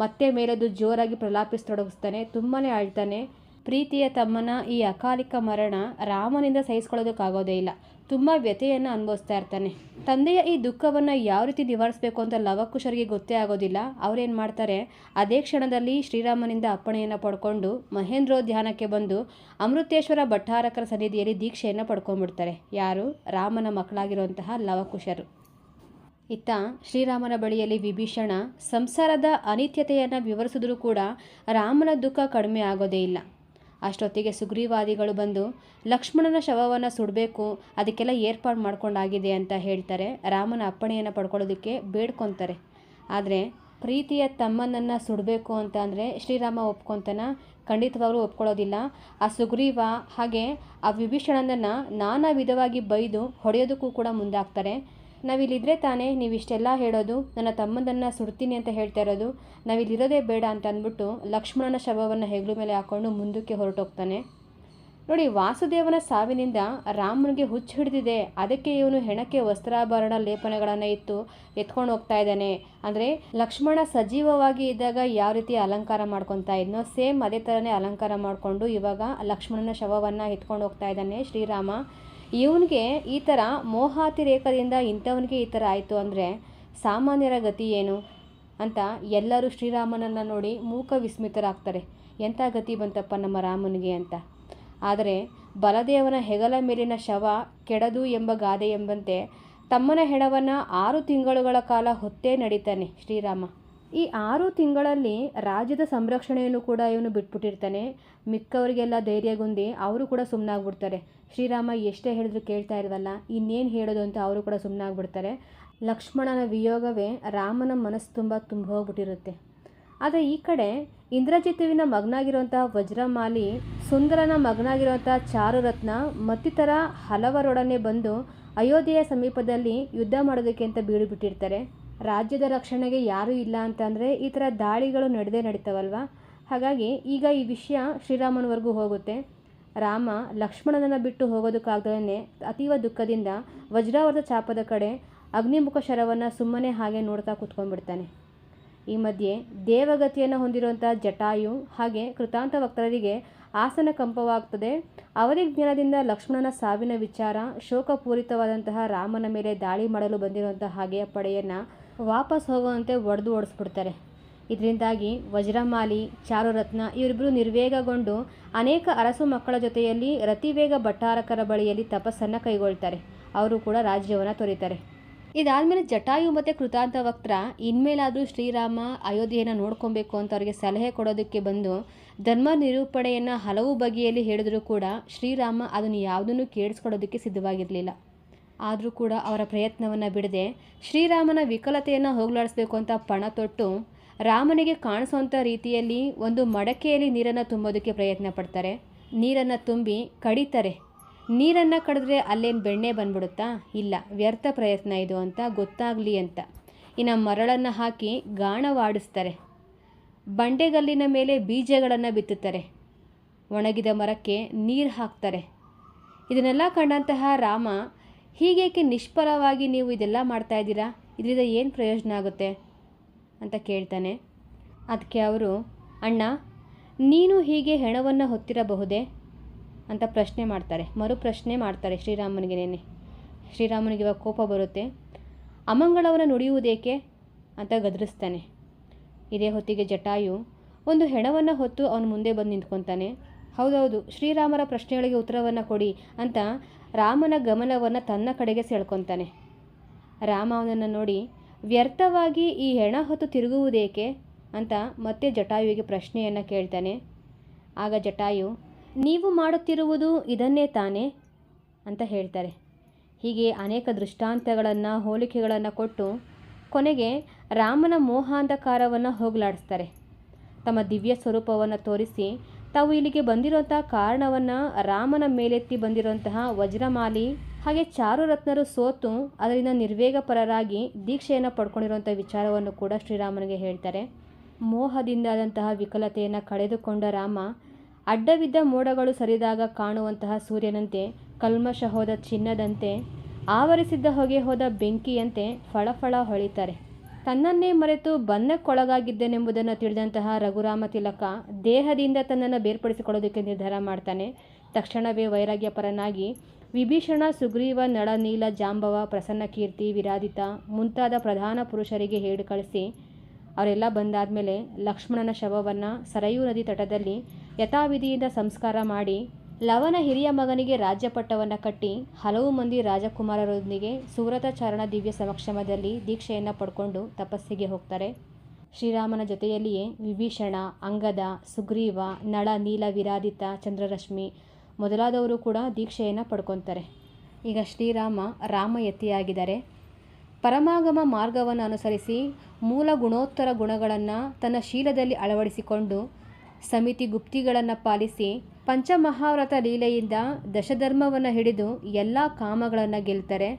ಮತ್ತೆ ಮೇಲದು ಜೋರಾಗಿ ಪ್ರಲಾಪಿಸತೊಡಗಿಸ್ತಾನೆ ತುಂಬಾ ಅಳ್ತಾನೆ. ಪ್ರೀತಿಯ ತಮ್ಮನ ಈ ಅಕಾಲಿಕ ಮರಣ ರಾಮನಿಂದ ಸಹಿಸ್ಕೊಳ್ಳೋದಕ್ಕಾಗೋದೇ ಇಲ್ಲ. ತುಂಬ ವ್ಯಥೆಯನ್ನು ಅನುಭವಿಸ್ತಾ ಇರ್ತಾನೆ. ತಂದೆಯ ಈ ದುಃಖವನ್ನು ಯಾವ ರೀತಿ ನಿವಾರಿಸಬೇಕು ಅಂತ ಲವಕುಶರಿಗೆ ಗೊತ್ತೇ ಆಗೋದಿಲ್ಲ. ಅವರೇನು ಮಾಡ್ತಾರೆ, ಅದೇ ಕ್ಷಣದಲ್ಲಿ ಶ್ರೀರಾಮನಿಂದ ಅಪ್ಪಣೆಯನ್ನು ಪಡ್ಕೊಂಡು ಮಹೇಂದ್ರೋದ್ಯಾನಕ್ಕೆ ಬಂದು ಅಮೃತೇಶ್ವರ ಭಟ್ಟಾರಕರ ಸನ್ನಿಧಿಯಲ್ಲಿ ದೀಕ್ಷೆಯನ್ನು ಪಡ್ಕೊಂಡ್ಬಿಡ್ತಾರೆ. ಯಾರು? ರಾಮನ ಮಕ್ಕಳಾಗಿರುವಂತಹ ಲವಕುಶರು. ಇತ್ತ ಶ್ರೀರಾಮನ ಬಳಿಯಲ್ಲಿ ವಿಭೀಷಣ ಸಂಸಾರದ ಅನಿತ್ಯತೆಯನ್ನು ವಿವರಿಸಿದ್ರೂ ಕೂಡ ರಾಮನ ದುಃಖ ಕಡಿಮೆ ಆಗೋದೇ ಇಲ್ಲ. ಅಷ್ಟೊತ್ತಿಗೆ ಸುಗ್ರೀವಾದಿಗಳು ಬಂದು, ಲಕ್ಷ್ಮಣನ ಶವವನ್ನು ಸುಡಬೇಕು, ಅದಕ್ಕೆಲ್ಲ ಏರ್ಪಾಡು ಮಾಡ್ಕೊಂಡಾಗಿದೆ ಅಂತ ಹೇಳ್ತಾರೆ. ರಾಮನ ಅಪ್ಪಣೆಯನ್ನು ಪಡ್ಕೊಳ್ಳೋದಕ್ಕೆ ಬೇಡ್ಕೊತಾರೆ. ಆದರೆ, ಪ್ರೀತಿಯ ತಮ್ಮನನ್ನು ಸುಡಬೇಕು ಅಂತ ಅಂದರೆ ಶ್ರೀರಾಮ ಒಪ್ಕೊತಾನ, ಖಂಡಿತವಾಗ್ಲೂ ಒಪ್ಕೊಳ್ಳೋದಿಲ್ಲ. ಆ ಸುಗ್ರೀವ ಹಾಗೆ ಆ ವಿಭೀಷಣನನ್ನು ನಾನಾ ವಿಧವಾಗಿ ಬೈದು ಹೊಡೆಯೋದಕ್ಕೂ ಕೂಡ ಮುಂದಾಗ್ತಾರೆ. ನಾವಿಲ್ಲಿದ್ರೆ ತಾನೇ ನೀವು ಇಷ್ಟೆಲ್ಲ ಹೇಳೋದು, ನನ್ನ ತಮ್ಮಂದನ್ನು ಸುಡ್ತೀನಿ ಅಂತ ಹೇಳ್ತಾ ಇರೋದು. ನಾವಿಲ್ಲಿರೋದೇ ಬೇಡ ಅಂತ ಅಂದ್ಬಿಟ್ಟು ಲಕ್ಷ್ಮಣನ ಶವವನ್ನು ಹೆಗಲು ಮೇಲೆ ಹಾಕ್ಕೊಂಡು ಮುಂದಕ್ಕೆ ಹೊರಟೋಗ್ತಾನೆ. ನೋಡಿ, ವಾಸುದೇವನ ಸಾವಿನಿಂದ ರಾಮನಿಗೆ ಹುಚ್ಚು ಹಿಡಿದಿದೆ. ಅದಕ್ಕೆ ಇವನು ಹೆಣಕ್ಕೆ ವಸ್ತ್ರಾಭರಣ ಲೇಪನಗಳನ್ನು ಇತ್ತು ಎತ್ಕೊಂಡು ಹೋಗ್ತಾ ಇದ್ದಾನೆ. ಅಂದರೆ ಲಕ್ಷ್ಮಣ ಸಜೀವವಾಗಿ ಇದ್ದಾಗ ಯಾವ ರೀತಿ ಅಲಂಕಾರ ಮಾಡ್ಕೊತಾ ಇದ್ನೋ, ಸೇಮ್ ಅದೇ ಥರನೇ ಅಲಂಕಾರ ಮಾಡಿಕೊಂಡು ಇವಾಗ ಲಕ್ಷ್ಮಣನ ಶವವನ್ನು ಎತ್ಕೊಂಡು ಹೋಗ್ತಾ ಇದ್ದಾನೆ ಶ್ರೀರಾಮ. ಇವನಿಗೆ ಈ ಥರ ಮೋಹಾತಿರೇಕದಿಂದ ಇಂಥವನಿಗೆ ಈ ಥರ ಆಯಿತು ಅಂದರೆ ಸಾಮಾನ್ಯರ ಗತಿ ಏನು ಅಂತ ಎಲ್ಲರೂ ಶ್ರೀರಾಮನನ್ನು ನೋಡಿ ಮೂಕ ವಿಸ್ಮಿತರಾಗ್ತಾರೆ. ಎಂಥ ಗತಿ ಬಂತಪ್ಪ ನಮ್ಮ ರಾಮನಿಗೆ ಅಂತ. ಆದರೆ ಬಲದೇವನ ಹೆಗಲ ಮೇಲಿನ ಶವ ಕೆಡದು ಎಂಬ ಗಾದೆ ಎಂಬಂತೆ ತಮ್ಮನ ಹೆಣವನ್ನು ಆರು ತಿಂಗಳುಗಳ ಕಾಲ ಹೊತ್ತೇ ನಡೀತಾನೆ ಶ್ರೀರಾಮ. ಈ ಆರು ತಿಂಗಳಲ್ಲಿ ರಾಜ್ಯದ ಸಂರಕ್ಷಣೆಯನ್ನು ಕೂಡ ಇವನು ಬಿಟ್ಬಿಟ್ಟಿರ್ತಾನೆ. ಮಿಕ್ಕವರಿಗೆಲ್ಲ ಧೈರ್ಯಗುಂದಿ ಅವರು ಕೂಡ ಸುಮ್ಮನಾಗ್ಬಿಡ್ತಾರೆ ಶ್ರೀರಾಮ ಎಷ್ಟೇ ಹೇಳಿದ್ರು ಕೇಳ್ತಾ ಇರ್ವಲ್ಲ ಇನ್ನೇನು ಹೇಳೋದು ಅಂತ ಅವರು ಕೂಡ ಸುಮ್ಮನಾಗ್ಬಿಡ್ತಾರೆ ಲಕ್ಷ್ಮಣನ ವಿಯೋಗವೇ ರಾಮನ ಮನಸ್ಸು ತುಂಬ ತುಂಬ ಹೋಗ್ಬಿಟ್ಟಿರುತ್ತೆ ಆದರೆ ಈ ಕಡೆ ಇಂದ್ರಜಿತುವಿನ ಮಗನಾಗಿರುವಂತಹ ವಜ್ರಮಾಲಿ, ಸುಂದರನ ಮಗನಾಗಿರುವಂಥ ಚಾರುರತ್ನ ಮತ್ತಿತರ ಹಲವರೊಡನೆ ಬಂದು ಅಯೋಧ್ಯೆಯ ಸಮೀಪದಲ್ಲಿ ಯುದ್ಧ ಮಾಡೋದಕ್ಕೆ ಅಂತ ಬೀಡು ಬಿಟ್ಟಿರ್ತಾರೆ. ರಾಜ್ಯದ ರಕ್ಷಣೆಗೆ ಯಾರೂ ಇಲ್ಲ ಅಂತಂದರೆ ಈ ಥರ ದಾಳಿಗಳು ನಡೆದೇ ನಡೀತಾವಲ್ವ? ಹಾಗಾಗಿ ಈಗ ಈ ವಿಷಯ ಶ್ರೀರಾಮನವರೆಗೂ ಹೋಗುತ್ತೆ. ರಾಮ ಲಕ್ಷ್ಮಣನನ್ನು ಬಿಟ್ಟು ಹೋಗೋದಕ್ಕಾಗ್ದೇ ಅತೀವ ದುಃಖದಿಂದ ವಜ್ರಾವರ್ತ ಚಾಪದ ಕಡೆ ಅಗ್ನಿಮುಖ ಶರವನ್ನು ಸುಮ್ಮನೆ ಹಾಗೆ ನೋಡ್ತಾ ಕೂತ್ಕೊಂಡ್ಬಿಡ್ತಾನೆ. ಈ ಮಧ್ಯೆ ದೇವಗತಿಯನ್ನು ಹೊಂದಿರುವಂಥ ಜಟಾಯು ಹಾಗೆ ಕೃತಾಂತ ವಕ್ತರಿಗೆ ಆಸನ ಕಂಪವಾಗ್ತದೆ. ಅವರಿ ಜ್ಞಾನದಿಂದ ಲಕ್ಷ್ಮಣನ ಸಾವಿನ ವಿಚಾರ ಶೋಕಪೂರಿತವಾದಂತಹ ರಾಮನ ಮೇಲೆ ದಾಳಿ ಮಾಡಲು ಬಂದಿರುವಂತಹ ಹಾಗೆಯ ಪಡೆಯನ್ನು ವಾಪಸ್ ಹೋಗುವಂತೆ ಒಡೆದು ಓಡಿಸ್ಬಿಡ್ತಾರೆ. ಇದರಿಂದಾಗಿ ವಜ್ರಮಾಲಿ, ಚಾರುರತ್ನ ಇವರಿಬ್ಬರು ನಿರ್ವೇಗಗೊಂಡು ಅನೇಕ ಅರಸು ಮಕ್ಕಳ ಜೊತೆಯಲ್ಲಿ ರತಿವೇಗ ಭಟ್ಟಾರಕರ ಬಳಿಯಲ್ಲಿ ತಪಸ್ಸನ್ನು ಕೈಗೊಳ್ತಾರೆ. ಅವರು ಕೂಡ ರಾಜ್ಯವನ್ನು ತೊರೀತಾರೆ. ಇದಾದಮೇಲೆ ಜಟಾಯು ಮತ್ತು ಕೃತಾಂತ ವಕ್ತ್ರ, ಇನ್ಮೇಲಾದರೂ ಶ್ರೀರಾಮ ಅಯೋಧ್ಯೆಯನ್ನು ನೋಡ್ಕೊಬೇಕು ಅಂತ ಅವರಿಗೆ ಸಲಹೆ ಕೊಡೋದಕ್ಕೆ ಬಂದು ಧರ್ಮ ನಿರೂಪಣೆಯನ್ನು ಹಲವು ಬಗೆಯಲ್ಲಿ ಹೇಳಿದರೂ ಕೂಡ ಶ್ರೀರಾಮ ಅದನ್ನು ಯಾವುದನ್ನು ಕೇಳಿಸ್ಕೊಡೋದಕ್ಕೆ ಸಿದ್ಧವಾಗಿರಲಿಲ್ಲ. ಆದರೂ ಕೂಡ ಅವರ ಪ್ರಯತ್ನವನ್ನು ಬಿಡದೆ ಶ್ರೀರಾಮನ ವಿಕಲತೆಯನ್ನು ಹೋಗಲಾಡಿಸ್ಬೇಕು ಅಂತ ಪಣ ತೊಟ್ಟು ರಾಮನಿಗೆ ಕಾಣಿಸುವಂಥ ರೀತಿಯಲ್ಲಿ ಒಂದು ಮಡಕೆಯಲ್ಲಿ ನೀರನ್ನು ತುಂಬೋದಕ್ಕೆ ಪ್ರಯತ್ನ ಪಡ್ತಾರೆ. ನೀರನ್ನು ತುಂಬಿ ಕಡಿತಾರೆ. ನೀರನ್ನು ಕಡಿದ್ರೆ ಅಲ್ಲೇನು ಬೆಣ್ಣೆ ಬಂದ್ಬಿಡುತ್ತಾ? ಇಲ್ಲ, ವ್ಯರ್ಥ ಪ್ರಯತ್ನ ಇದು ಅಂತ ಗೊತ್ತಾಗಲಿ ಅಂತ. ಇನ್ನು ಮರಳನ್ನು ಹಾಕಿ ಗಾಣವಾಡಿಸ್ತಾರೆ. ಬಂಡೆಗಲ್ಲಿನ ಮೇಲೆ ಬೀಜಗಳನ್ನು ಬಿತ್ತುತ್ತಾರೆ. ಒಣಗಿದ ಮರಕ್ಕೆ ನೀರು ಹಾಕ್ತಾರೆ. ಇದನ್ನೆಲ್ಲ ಕಂಡಂತಹ ರಾಮ, ಹೀಗೇಕೆ ನಿಷ್ಫಲವಾಗಿ ನೀವು ಇದೆಲ್ಲ ಮಾಡ್ತಾ ಇದ್ದೀರಾ? ಇದರಿಂದ ಏನು ಪ್ರಯೋಜನ ಆಗುತ್ತೆ? ಅಂತ ಕೇಳ್ತಾನೆ. ಅದಕ್ಕೆ ಅವರು, ಅಣ್ಣ, ನೀನು ಹೀಗೆ ಹೆಣವನ್ನು ಹೊತ್ತಿರಬಹುದೇ? ಅಂತ ಪ್ರಶ್ನೆ ಮಾಡ್ತಾರೆ. ಮರು ಪ್ರಶ್ನೆ ಮಾಡ್ತಾರೆ ಶ್ರೀರಾಮನಿಗೇನೆ ಶ್ರೀರಾಮನಿಗೆ ಇವಾಗ ಕೋಪ ಬರುತ್ತೆ. ಅಮಂಗಳವನ್ನು ನುಡಿಯುವುದೇಕೆ? ಅಂತ ಗದರಿಸ್ತಾನೆ. ಇದೇ ಹೊತ್ತಿಗೆ ಜಟಾಯು ಒಂದು ಹೆಣವನ್ನು ಹೊತ್ತು ಅವನು ಮುಂದೆ ಬಂದು ನಿಂತ್ಕೊತಾನೆ. ಹೌದೌದು, ಶ್ರೀರಾಮರ ಪ್ರಶ್ನೆಗಳಿಗೆ ಉತ್ತರವನ್ನು ಕೊಡಿ ಅಂತ ರಾಮನ ಗಮನವನ್ನು ತನ್ನ ಕಡೆಗೆ ಸೆಳ್ಕೊತಾನೆ. ರಾಮ ಅವನನ್ನು ನೋಡಿ ವ್ಯರ್ಥವಾಗಿ ಈ ಹೆಣ ಹೊತ್ತು ತಿರುಗುವುದೇಕೆ? ಅಂತ ಮತ್ತೆ ಜಟಾಯುವಿಗೆ ಪ್ರಶ್ನೆಯನ್ನು ಕೇಳ್ತಾನೆ. ಆಗ ಜಟಾಯು, ನೀವು ಮಾಡುತ್ತಿರುವುದು ಇದನ್ನೇ ತಾನೇ? ಅಂತ ಹೇಳ್ತಾರೆ. ಹೀಗೆ ಅನೇಕ ದೃಷ್ಟಾಂತಗಳನ್ನು, ಹೋಲಿಕೆಗಳನ್ನು ಕೊಟ್ಟು ಕೊನೆಗೆ ರಾಮನ ಮೋಹಾಂಧಕಾರವನ್ನು ಹೋಗಲಾಡಿಸ್ತಾರೆ. ತಮ್ಮ ದಿವ್ಯ ಸ್ವರೂಪವನ್ನು ತೋರಿಸಿ ತಾವು ಇಲ್ಲಿಗೆ ಬಂದಿರುವಂತಹ ಕಾರಣವನ್ನು ರಾಮನ ಮೇಲೆತ್ತಿ ಬಂದಿರುವಂತಹ ವಜ್ರಮಾಲಿ ಹಾಗೆ ಚಾರುರತ್ನರು ಸೋತು ಅದರಿಂದ ನಿರ್ವೇಗಪರರಾಗಿ ದೀಕ್ಷೆಯನ್ನು ಪಡ್ಕೊಂಡಿರುವಂಥ ವಿಚಾರವನ್ನು ಕೂಡ ಶ್ರೀರಾಮನಿಗೆ ಹೇಳ್ತಾರೆ. ಮೋಹದಿಂದಾದಂತಹ ವಿಕಲತೆಯನ್ನು ಕಳೆದುಕೊಂಡ ರಾಮ ಅಡ್ಡವಿದ್ದ ಮೋಡಗಳು ಸರಿದಾಗ ಕಾಣುವಂತಹ ಸೂರ್ಯನಂತೆ, ಕಲ್ಮಶ ಹೋದ ಚಿನ್ನದಂತೆ, ಆವರಿಸಿದ್ದ ಹೊಗೆ ಹೋದ ಬೆಂಕಿಯಂತೆ ಫಳಫಳ ಹೊಳಿತಾರೆ. ತನ್ನನ್ನೇ ಮರೆತು ಬನ್ನಕ್ಕೊಳಗಾಗಿದ್ದೇನೆಂಬುದನ್ನು ತಿಳಿದಂತಹ ರಘುರಾಮ ತಿಲಕ ದೇಹದಿಂದ ತನ್ನನ್ನು ಬೇರ್ಪಡಿಸಿಕೊಳ್ಳೋದಕ್ಕೆ ನಿರ್ಧಾರ ಮಾಡ್ತಾನೆ. ತಕ್ಷಣವೇ ವೈರಾಗ್ಯಪರನಾಗಿ ವಿಭೀಷಣ, ಸುಗ್ರೀವ, ನಳ, ನೀಲ, ಜಾಂಬವ ಪ್ರಸನ್ನಕೀರ್ತಿ ವಿರಾದಿತ ಮುಂತಾದ ಪ್ರಧಾನ ಪುರುಷರಿಗೆ ಹೇಳಿ ಕಳಿಸಿ ಅವರೆಲ್ಲ ಬಂದಾದ ಮೇಲೆ ಲಕ್ಷ್ಮಣನ ಶವವನ್ನು ಸರಯೂ ನದಿ ತಟದಲ್ಲಿ ಯಥಾವಿಧಿಯಿಂದ ಸಂಸ್ಕಾರ ಮಾಡಿ ಲವನ ಹಿರಿಯ ಮಗನಿಗೆ ರಾಜ್ಯಪಟ್ಟವನ್ನು ಕಟ್ಟಿ ಹಲವು ಮಂದಿ ರಾಜಕುಮಾರರೊಂದಿಗೆ ಸೂರತಾಚರಣ ದಿವ್ಯ ಸಮಕ್ಷಮದಲ್ಲಿ ದೀಕ್ಷೆಯನ್ನು ಪಡ್ಕೊಂಡು ತಪಸ್ಸಿಗೆ ಹೋಗ್ತಾರೆ. ಶ್ರೀರಾಮನ ಜೊತೆಯಲ್ಲಿಯೇ ವಿಭೀಷಣ, ಅಂಗದ, ಸುಗ್ರೀವ, ನಳ, ನೀಲ ವಿರಾದಿತ ಚಂದ್ರರಶ್ಮಿ ಮೊದಲಾದವರು ಕೂಡ ದೀಕ್ಷೆಯನ್ನು ಪಡ್ಕೊತಾರೆ. ಈಗ ಶ್ರೀರಾಮ ರಾಮ ರಾಮಯತಿಯಾಗಿದ್ದಾರೆ. ಪರಮಾಗಮ ಮಾರ್ಗವನ್ನು ಅನುಸರಿಸಿ ಮೂಲ ಗುಣೋತ್ತರ ಗುಣಗಳನ್ನು ತನ್ನ ಶೀಲದಲ್ಲಿ ಅಳವಡಿಸಿಕೊಂಡು ಸಮಿತಿ ಗುಪ್ತಿಗಳನ್ನು ಪಾಲಿಸಿ ಪಂಚಮಹಾವ್ರತ ಲೀಲೆಯಿಂದ ದಶಧರ್ಮವನ್ನು ಹಿಡಿದು ಎಲ್ಲ ಕಾಮಗಳನ್ನು ಗೆಲ್ತಾರೆ.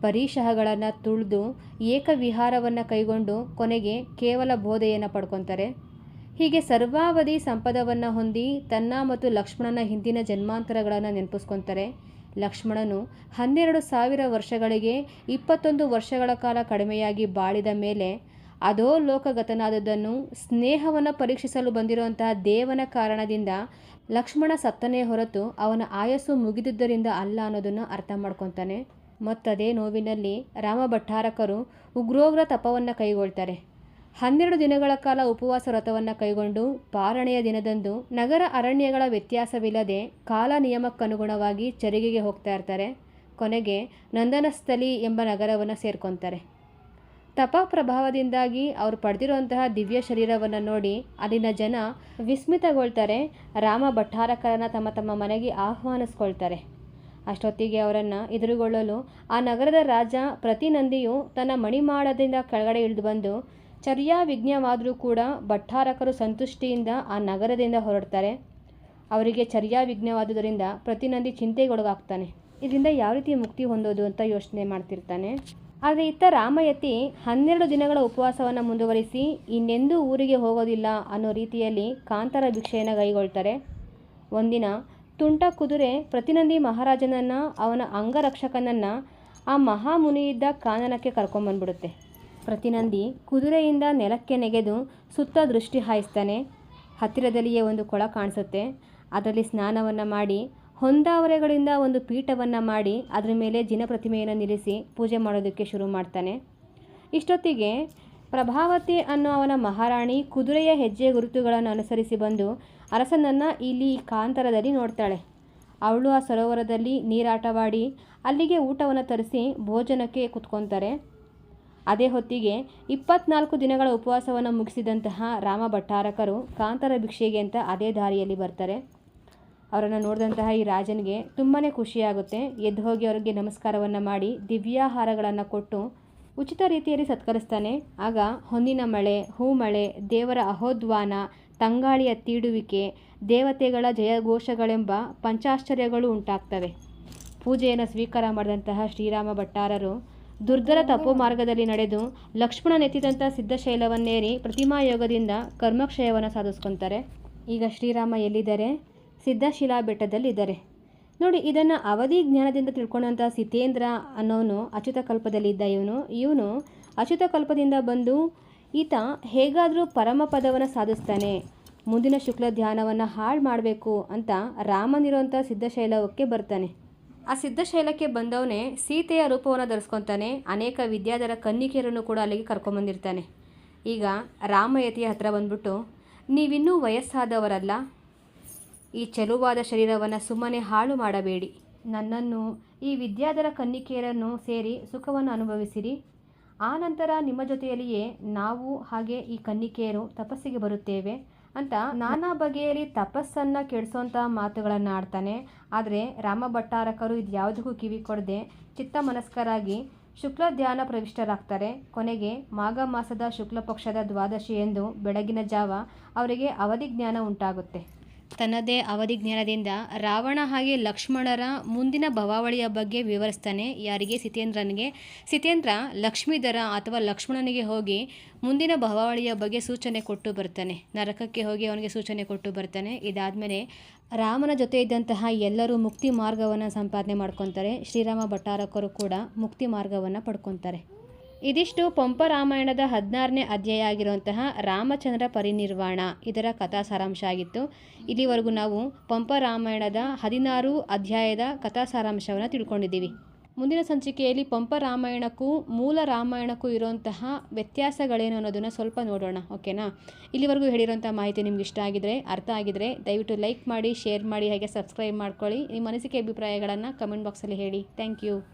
ಪರೀಶಹಗಳನ್ನು ತುಳಿದು ಏಕವಿಹಾರವನ್ನು ಕೈಗೊಂಡು ಕೊನೆಗೆ ಕೇವಲ ಬೋಧೆಯನ್ನು ಪಡ್ಕೊತಾರೆ. ಹೀಗೆ ಸರ್ವಾವಧಿ ಸಂಪದವನ್ನು ಹೊಂದಿ ತನ್ನ ಮತ್ತು ಲಕ್ಷ್ಮಣನ ಹಿಂದಿನ ಜನ್ಮಾಂತರಗಳನ್ನು ನೆನಪಿಸ್ಕೊತಾರೆ. ಲಕ್ಷ್ಮಣನು ಹನ್ನೆರಡು ಸಾವಿರ ವರ್ಷಗಳಿಗೆ ಇಪ್ಪತ್ತೊಂದು ವರ್ಷಗಳ ಕಾಲ ಕಡಿಮೆಯಾಗಿ ಬಾಳಿದ ಮೇಲೆ ಅದೋ ಲೋಕಗತನಾದದ್ದನ್ನು ಸ್ನೇಹವನ್ನು ಪರೀಕ್ಷಿಸಲು ಬಂದಿರುವಂತಹ ದೇವನ ಕಾರಣದಿಂದ ಲಕ್ಷ್ಮಣ ಸತ್ತನೇ ಹೊರತು ಅವನ ಆಯಸ್ಸು ಮುಗಿದಿದ್ದರಿಂದ ಅಲ್ಲ ಅನ್ನೋದನ್ನು ಅರ್ಥ ಮಾಡ್ಕೊತಾನೆ. ಮತ್ತದೇ ನೋವಿನಲ್ಲಿ ರಾಮ ಭಟ್ಟಾರಕರು ಉಗ್ರೋಗ್ರ ತಪವನ್ನು ಕೈಗೊಳ್ತಾರೆ. ಹನ್ನೆರಡು ದಿನಗಳ ಕಾಲ ಉಪವಾಸ ವ್ರತವನ್ನು ಕೈಗೊಂಡು ಪಾರಣೆಯ ದಿನದಂದು ನಗರ ಅರಣ್ಯಗಳ ವ್ಯತ್ಯಾಸವಿಲ್ಲದೆ ಕಾಲ ನಿಯಮಕ್ಕನುಗುಣವಾಗಿ ಚರಿಗೆಗೆ ಹೋಗ್ತಾ ಇರ್ತಾರೆ. ಕೊನೆಗೆ ನಂದನಸ್ಥಲಿ ಎಂಬ ನಗರವನ್ನು ಸೇರ್ಕೊತಾರೆ. ತಪ ಪ್ರಭಾವದಿಂದಾಗಿ ಅವರು ಪಡೆದಿರುವಂತಹ ದಿವ್ಯ ಶರೀರವನ್ನು ನೋಡಿ ಅಲ್ಲಿನ ಜನ ವಿಸ್ಮಿತಗೊಳ್ತಾರೆ. ರಾಮ ಭಟ್ಟಾರಕರನ್ನು ತಮ್ಮ ತಮ್ಮ ಮನೆಗೆ ಆಹ್ವಾನಿಸ್ಕೊಳ್ತಾರೆ. ಅಷ್ಟೊತ್ತಿಗೆ ಅವರನ್ನು ಎದುರುಗೊಳ್ಳಲು ಆ ನಗರದ ರಾಜ ಪ್ರತಿನಂದಿಯು ತನ್ನ ಮಣಿಮಾಡದಿಂದ ಕೆಳಗಡೆ ಇಳಿದು ಬಂದು ಚರ್ಯಾ ವಿಘ್ನವಾದರೂ ಕೂಡ ಭಟ್ಟಾರಕರು ಸಂತುಷ್ಟಿಯಿಂದ ಆ ನಗರದಿಂದ ಹೊರಡ್ತಾರೆ. ಅವರಿಗೆ ಚರ್ಯಾ ವಿಘ್ನವಾದುದರಿಂದ ಪ್ರತಿನಂದಿ ಚಿಂತೆಗೊಳಗಾಗ್ತಾನೆ. ಇದರಿಂದ ಯಾವ ರೀತಿ ಮುಕ್ತಿ ಹೊಂದೋದು ಅಂತ ಯೋಚನೆ ಮಾಡ್ತಿರ್ತಾನೆ. ಆದರೆ ಇತ್ತ ರಾಮಯತಿ ಹನ್ನೆರಡು ದಿನಗಳ ಉಪವಾಸವನ್ನು ಮುಂದುವರಿಸಿ ಇನ್ನೆಂದೂ ಊರಿಗೆ ಹೋಗೋದಿಲ್ಲ ಅನ್ನೋ ರೀತಿಯಲ್ಲಿ ಕಾಂತರ ಭಿಕ್ಷೆಯನ್ನು ಕೈಗೊಳ್ತಾರೆ. ಒಂದಿನ ತುಂಟ ಕುದುರೆ ಪ್ರತಿನಂದಿ ಮಹಾರಾಜನನ್ನು, ಅವನ ಅಂಗರಕ್ಷಕನನ್ನು ಆ ಮಹಾಮುನಿಯಿದ್ದ ಕಾನನಕ್ಕೆ ಕರ್ಕೊಂಬಂದ್ಬಿಡುತ್ತೆ. ಪ್ರತಿನಂದಿ ಕುದುರೆಯಿಂದ ನೆಲಕ್ಕೆ ನೆಗೆದು ಸುತ್ತ ದೃಷ್ಟಿ ಹಾಯಿಸ್ತಾನೆ. ಹತ್ತಿರದಲ್ಲಿಯೇ ಒಂದು ಕೊಳ ಕಾಣಿಸುತ್ತೆ. ಅದರಲ್ಲಿ ಸ್ನಾನವನ್ನು ಮಾಡಿ, ಹೊಂದಾವರೆಗಳಿಂದ ಒಂದು ಪೀಠವನ್ನು ಮಾಡಿ, ಅದರ ಮೇಲೆ ಜಿನ ಪ್ರತಿಮೆಯನ್ನು ನಿಲ್ಲಿಸಿ ಪೂಜೆ ಮಾಡೋದಕ್ಕೆ ಶುರು ಮಾಡ್ತಾನೆ. ಇಷ್ಟೊತ್ತಿಗೆ ಪ್ರಭಾವತಿ ಅನ್ನೋ ಅವನ ಮಹಾರಾಣಿ ಕುದುರೆಯ ಹೆಜ್ಜೆ ಗುರುತುಗಳನ್ನು ಅನುಸರಿಸಿ ಬಂದು ಅರಸನನ್ನು ಇಲ್ಲಿ ಕಾಂತರದಲ್ಲಿ ನೋಡ್ತಾಳೆ. ಅವಳು ಆ ಸರೋವರದಲ್ಲಿ ನೀರಾಟವಾಡಿ, ಅಲ್ಲಿಗೆ ಊಟವನ್ನು ತರಿಸಿ ಭೋಜನಕ್ಕೆ ಕುತ್ಕೊತಾರೆ. ಅದೇ ಹೊತ್ತಿಗೆ ಇಪ್ಪತ್ನಾಲ್ಕು ದಿನಗಳ ಉಪವಾಸವನ್ನು ಮುಗಿಸಿದಂತಹ ರಾಮ ಭಟ್ಟಾರಕರು ಕಾಂತರ ಭಿಕ್ಷೆಗೆ ಅಂತ ಅದೇ ದಾರಿಯಲ್ಲಿ ಬರ್ತಾರೆ. ಅವರನ್ನು ನೋಡಿದಂತಹ ಈ ರಾಜನಿಗೆ ತುಂಬಾ ಖುಷಿಯಾಗುತ್ತೆ. ಎದ್ದು ಹೋಗಿ ಅವರಿಗೆ ನಮಸ್ಕಾರವನ್ನು ಮಾಡಿ ದಿವ್ಯಾಹಾರಗಳನ್ನು ಕೊಟ್ಟು ಉಚಿತ ರೀತಿಯಲ್ಲಿ ಸತ್ಕರಿಸ್ತಾನೆ. ಆಗ ಹೊನ್ನಿನ ಮಳೆ, ಹೂ ಮಳೆ, ದೇವರ ಅಹೋದ್ವಾನ, ತಂಗಾಳಿಯ ತೀಡುವಿಕೆ, ದೇವತೆಗಳ ಜಯಘೋಷಗಳೆಂಬ ಪಂಚಾಶ್ಚರ್ಯಗಳು ಉಂಟಾಗ್ತವೆ. ಪೂಜೆಯನ್ನು ಸ್ವೀಕಾರ ಮಾಡಿದಂತಹ ಶ್ರೀರಾಮ ಭಟ್ಟಾರರು ದುರ್ಧರ ತಪೋ ಮಾರ್ಗದಲ್ಲಿ ನಡೆದು ಲಕ್ಷ್ಮಣನೆತ್ತಿದಂಥ ಸಿದ್ಧಶೈಲವನ್ನೇರಿ ಪ್ರತಿಮಾ ಯೋಗದಿಂದ ಕರ್ಮಕ್ಷಯವನ್ನು ಸಾಧಿಸ್ಕೊತಾರೆ. ಈಗ ಶ್ರೀರಾಮ ಎಲ್ಲಿದ್ದಾರೆ? ಸಿದ್ಧಶಿಲಾ ಬೆಟ್ಟದಲ್ಲಿದ್ದಾರೆ ನೋಡಿ, ಇದನ್ನು ಅವಧಿ ಜ್ಞಾನದಿಂದ ತಿಳ್ಕೊಂಡಂಥ ಸಿತೇಂದ್ರ ಅನ್ನೋನು ಅಚ್ಯುತ ಕಲ್ಪದಲ್ಲಿದ್ದ ಇವನು. ಇವನು ಅಚ್ಯುತ ಕಲ್ಪದಿಂದ ಬಂದು ಈತ ಹೇಗಾದರೂ ಪರಮ ಪದವನ್ನು ಸಾಧಿಸ್ತಾನೆ, ಮುಂದಿನ ಶುಕ್ಲ ಧ್ಯಾನವನ್ನು ಹಾಳು ಮಾಡಬೇಕು ಅಂತ ರಾಮನಿರುವಂಥ ಸಿದ್ಧಶೈಲವಕ್ಕೆ ಬರ್ತಾನೆ. ಆ ಸಿದ್ಧಶೈಲಕ್ಕೆ ಬಂದವನೇ ಸೀತೆಯ ರೂಪವನ್ನು ಧರಿಸ್ಕೊತಾನೆ, ಅನೇಕ ವಿದ್ಯಾಧರ ಕನ್ನಿಕೆಯರನ್ನು ಕೂಡ ಅಲ್ಲಿಗೆ ಕರ್ಕೊಂಬಂದಿರ್ತಾನೆ. ಈಗ ರಾಮಯತಿಯ ಹತ್ರ ಬಂದ್ಬಿಟ್ಟು, ನೀವಿನ್ನೂ ವಯಸ್ಸಾದವರಲ್ಲ. ಈ ಚೆಲುವಾದ ಶರೀರವನ್ನು ಸುಮ್ಮನೆ ಹಾಳು ಮಾಡಬೇಡಿ. ನನ್ನನ್ನು, ಈ ವಿದ್ಯಾಧರ ಕನ್ನಿಕೆಯರನ್ನು ಸೇರಿ ಸುಖವನ್ನು ಅನುಭವಿಸಿರಿ. ಆನಂತರ ನಂತರ ನಿಮ್ಮ ಜೊತೆಯಲ್ಲಿಯೇ ನಾವು ಹಾಗೆ ಈ ಕನ್ನಿಕೆಯರು ತಪಸ್ಸಿಗೆ ಬರುತ್ತೇವೆ. ಅಂತ ನಾನಾ ಬಗೆಯಲ್ಲಿ ತಪಸ್ಸನ್ನು ಕೆಡಿಸೋಂಥ ಮಾತುಗಳನ್ನು ಆಡ್ತಾನೆ. ಆದರೆ ರಾಮ ಭಟ್ಟಾರಕರು ಇದು ಯಾವುದಕ್ಕೂ ಕಿವಿ ಕೊಡದೆ ಚಿತ್ತ ಮನಸ್ಕರಾಗಿ ಶುಕ್ಲ ಧ್ಯಾನ ಪ್ರವಿಷ್ಟರಾಗ್ತಾರೆ. ಕೊನೆಗೆ ಮಾಘ ಮಾಸದ ಶುಕ್ಲ ಪಕ್ಷದ ದ್ವಾದಶಿ ಎಂದು ಬೆಳಗಿನ ಜಾವ ಅವರಿಗೆ ಅವಧಿ ಜ್ಞಾನ ಉಂಟಾಗುತ್ತೆ. ತನ್ನದೇ ಅವಧಿ ಜ್ಞಾನದಿಂದ ರಾವಣ ಹಾಗೆ ಲಕ್ಷ್ಮಣರ ಮುಂದಿನ ಭವಾವಳಿಯ ಬಗ್ಗೆ ವಿವರಿಸ್ತಾನೆ. ಯಾರಿಗೆ? ಸಿತೇಂದ್ರನಿಗೆ. ಸಿತೇಂದ್ರ ಲಕ್ಷ್ಮೀಧರ ಅಥವಾ ಲಕ್ಷ್ಮಣನಿಗೆ ಹೋಗಿ ಮುಂದಿನ ಭವಾವಳಿಯ ಬಗ್ಗೆ ಸೂಚನೆ ಕೊಟ್ಟು ಬರ್ತಾನೆ. ನರಕಕ್ಕೆ ಹೋಗಿ ಅವನಿಗೆ ಸೂಚನೆ ಕೊಟ್ಟು ಬರ್ತಾನೆ. ಇದಾದಮೇಲೆ ರಾಮನ ಜೊತೆ ಇದ್ದಂತಹ ಎಲ್ಲರೂ ಮುಕ್ತಿ ಮಾರ್ಗವನ್ನು ಸಂಪಾದನೆ ಮಾಡ್ಕೊತಾರೆ. ಶ್ರೀರಾಮ ಭಟ್ಟಾರಕರು ಕೂಡ ಮುಕ್ತಿ ಮಾರ್ಗವನ್ನು ಪಡ್ಕೊತಾರೆ. ಇದಿಷ್ಟು ಪಂಪ ರಾಮಾಯಣದ ಹದಿನಾರನೇ ಅಧ್ಯಾಯ ಆಗಿರುವಂತಹ ರಾಮಚಂದ್ರ ಪರಿನಿರ್ವಾಣ. ಇದರ ಕಥಾ ಸಾರಾಂಶ ಆಗಿತ್ತು. ಇಲ್ಲಿವರೆಗೂ ನಾವು ಪಂಪ ರಾಮಾಯಣದ ಹದಿನಾರು ಅಧ್ಯಾಯದ ಕಥಾ ಸಾರಾಂಶವನ್ನು ತಿಳ್ಕೊಂಡಿದ್ದೀವಿ. ಮುಂದಿನ ಸಂಚಿಕೆಯಲ್ಲಿ ಪಂಪ ರಾಮಾಯಣಕ್ಕೂ ಮೂಲ ರಾಮಾಯಣಕ್ಕೂ ಇರುವಂತಹ ವ್ಯತ್ಯಾಸಗಳೇನು ಅನ್ನೋದನ್ನು ಸ್ವಲ್ಪ ನೋಡೋಣ, ಓಕೆನಾ? ಇಲ್ಲಿವರೆಗೂ ಹೇಳಿರೋಂಥ ಮಾಹಿತಿ ನಿಮ್ಗೆ ಇಷ್ಟ ಆಗಿದರೆ, ಅರ್ಥ ಆಗಿದ್ರೆ ದಯವಿಟ್ಟು ಲೈಕ್ ಮಾಡಿ, ಶೇರ್ ಮಾಡಿ, ಹಾಗೆ ಸಬ್ಸ್ಕ್ರೈಬ್ ಮಾಡ್ಕೊಳ್ಳಿ. ನಿಮ್ಮ ಅನಿಸಿಕೆ ಅಭಿಪ್ರಾಯಗಳನ್ನು ಕಮೆಂಟ್ ಬಾಕ್ಸಲ್ಲಿ ಹೇಳಿ. Thank you.